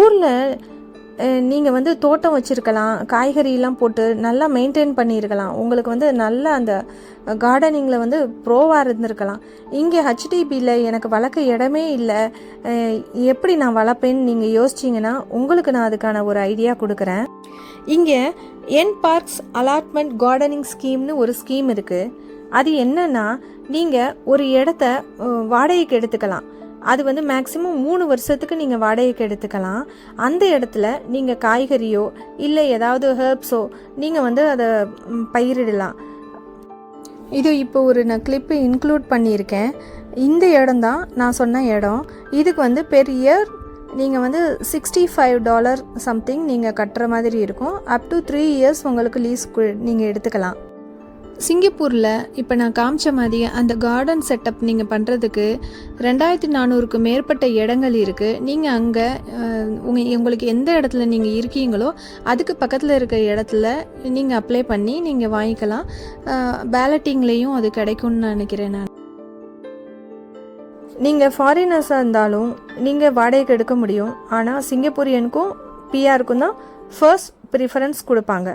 ஊரில் நீங்கள் வந்து தோட்டம் வச்சுருக்கலாம் காய்கறியெல்லாம் போட்டு நல்லா மெயின்டைன் பண்ணியிருக்கலாம். உங்களுக்கு வந்து நல்ல அந்த கார்டனிங்கில் வந்து ப்ரோவாக இருந்திருக்கலாம். இங்கே ஹச்டிபியில் எனக்கு வளர்க்க இடமே இல்லை. எப்படி நான் வளர்ப்பேன்னு நீங்கள் யோசிச்சிங்கன்னா உங்களுக்கு நான் அதுக்கான ஒரு ஐடியா கொடுக்குறேன். இங்கே என் பார்க்ஸ் அலாட்மெண்ட் கார்டனிங் ஸ்கீம்னு ஒரு ஸ்கீம் இருக்குது அது என்னென்னா நீங்கள் ஒரு இடத்த வாடகைக்கு எடுத்துக்கலாம். அது வந்து மேக்ஸிமம் மூணு வருஷத்துக்கு நீங்கள் வாடகைக்கு எடுத்துக்கலாம். அந்த இடத்துல நீங்கள் காய்கறியோ இல்லை ஏதாவது ஹெர்ப்ஸோ நீங்கள் வந்து அதை பயிரிடலாம். இது இப்போ ஒரு நான் கிளிப்பு இன்க்ளூட் பண்ணியிருக்கேன். இந்த இடம் தான் நான் சொன்ன இடம். இதுக்கு வந்து பெர் இயர் நீங்கள் வந்து சிக்ஸ்டி ஃபைவ் டாலர் சம்திங் நீங்கள் கட்டுற மாதிரி இருக்கும். அப் டு த்ரீ இயர்ஸ் உங்களுக்கு லீஸ் நீங்கள் எடுத்துக்கலாம். சிங்கப்பூரில் இப்போ நான் காமிச்ச மாதிரி அந்த கார்டன் செட்டப் நீங்கள் பண்ணுறதுக்கு ரெண்டாயிரத்தி நானூறுக்கு மேற்பட்ட இடங்கள் இருக்குது நீங்கள் அங்கே உங்கள் உங்களுக்கு எந்த இடத்துல நீங்கள் இருக்கீங்களோ அதுக்கு பக்கத்தில் இருக்க இடத்துல நீங்கள் அப்ளை பண்ணி நீங்கள் வாங்கிக்கலாம். பேலட்டிங்லேயும் அது கிடைக்கும்னு நினைக்கிறேன் நான். நீங்கள் ஃபாரினர்ஸாக இருந்தாலும் நீங்கள் வாடகைக்கு எடுக்க முடியும். ஆனால் சிங்கப்பூரியனுக்கும் பிஆருக்கும் தான் ஃபர்ஸ்ட் ப்ரிஃபரன்ஸ் கொடுப்பாங்க.